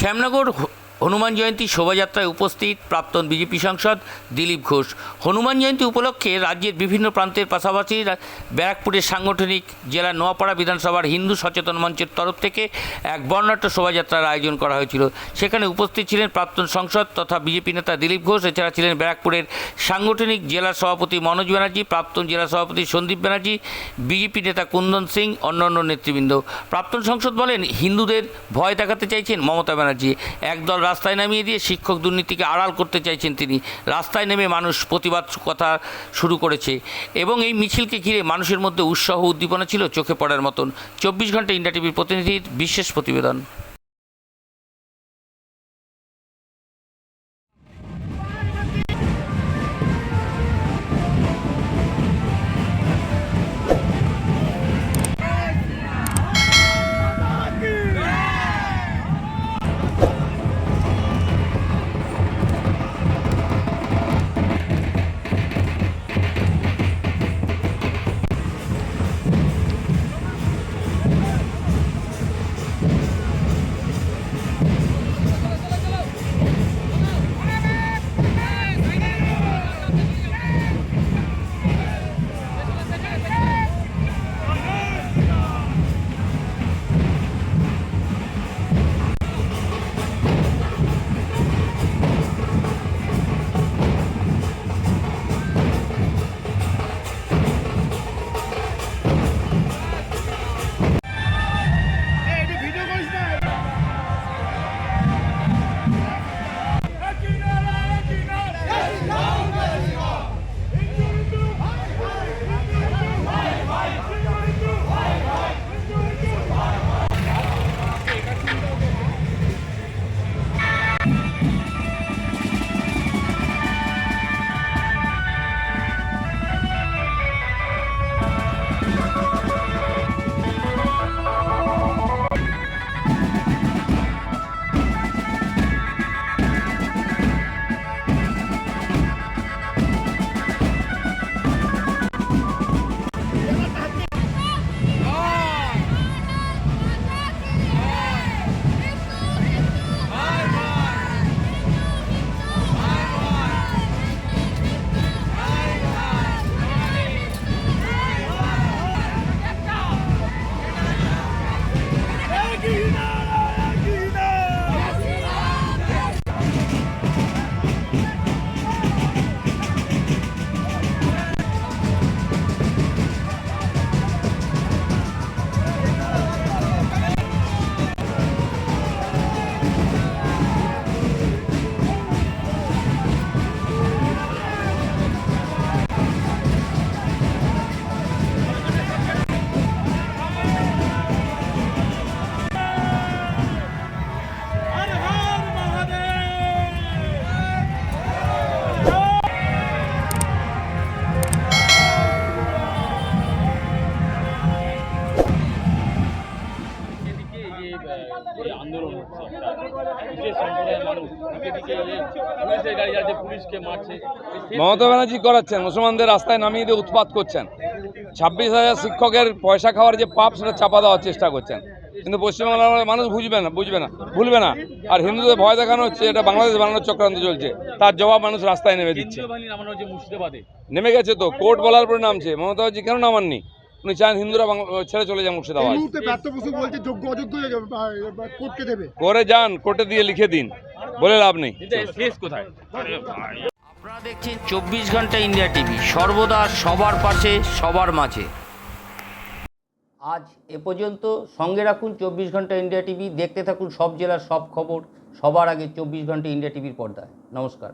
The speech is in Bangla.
শ্যামনগর হনুমান জয়ন্তী শোভাযাত্রায় উপস্থিত প্রাক্তন বিজেপি সাংসদ দিলীপ ঘোষ। হনুমান জয়ন্তী উপলক্ষে রাজ্যের বিভিন্ন প্রান্তের পাশাপাশি ব্যারাকপুরের সাংগঠনিক জেলা নোয়াপাড়া বিধানসভার হিন্দু সচেতন মঞ্চের তরফ থেকে এক বর্ণাঢ্য শোভাযাত্রার আয়োজন করা হয়েছিল। সেখানে উপস্থিত ছিলেন প্রাক্তন সংসদ তথা বিজেপি নেতা দিলীপ ঘোষ, এছাড়া ছিলেন ব্যারাকপুরের সাংগঠনিক জেলা সভাপতি মনোজ ব্যানার্জি, প্রাক্তন জেলা সভাপতি সন্দীপ ব্যানার্জি, বিজেপি নেতা কুন্দন সিং, অন্যান্য নেতৃবৃন্দ। প্রাক্তন সংসদ বলেন, হিন্দুদের ভয় দেখাতে চাইছেন মমতা ব্যানার্জি। একদল রাস্তায় নামিয়ে দিয়ে শিক্ষক দুর্নীতিকে আড়াল করতে চাইছেন তিনি। রাস্তায় নেমে মানুষ প্রতিবাদ কথা শুরু করেছে এবং এই মিছিলকে ঘিরে মানুষের মধ্যে উৎসাহ উদ্দীপনা ছিল চোখে পড়ার মতন। চব্বিশ ঘণ্টা ইন্ডিয়া টিভির প্রতিনিধির বিশেষ প্রতিবেদন। একটা সম্প্রদায়ের মানুষ এদিকে পুলিশের গাড়ি আছে পুলিশকে মারছে। মমতা ব্যানার্জি করাচ্ছেন মুসলমানদের রাস্তায় নামিয়ে দিয়ে উৎপাত করছেন। ছাব্বিশ হাজার শিক্ষকের পয়সা খাওয়ার যে পাপ সেটা চাপা দেওয়ার চেষ্টা করছেন। কিন্তু পশ্চিমবাংলার মানুষ বুঝবে না বুঝবে না ভুলবে না। আর হিন্দুদের ভয় দেখানো হচ্ছে এটা বাংলাদেশ বানানোর চক্রান্ত চলছে। তার জবাব মানুষ রাস্তায় নেমে দিচ্ছে। নেমে গেছে তো কোর্ট বলার পরে নামছে। মমতা ব্যানার্জি কেন নামাননি? উনি চান হিন্দুরা বাংলা ছেড়ে চলে যান মুর্শিদাবাদ। করে যান কোর্টে দিয়ে লিখে দিন বলে লাভ নেই। কোথায়? আপনারা দেখছেন চব্বিশ ঘণ্টা ইন্ডিয়া টিভি সর্বদা সবার পাশে সবার মাঝে। আজ এ পর্যন্ত সঙ্গে রাখুন চব্বিশ ঘণ্টা ইন্ডিয়া টিভি দেখতে থাকুন সব জেলার সব খবর সবার আগে চব্বিশ ঘণ্টা ইন্ডিয়া টিভির পর্দায়। নমস্কার।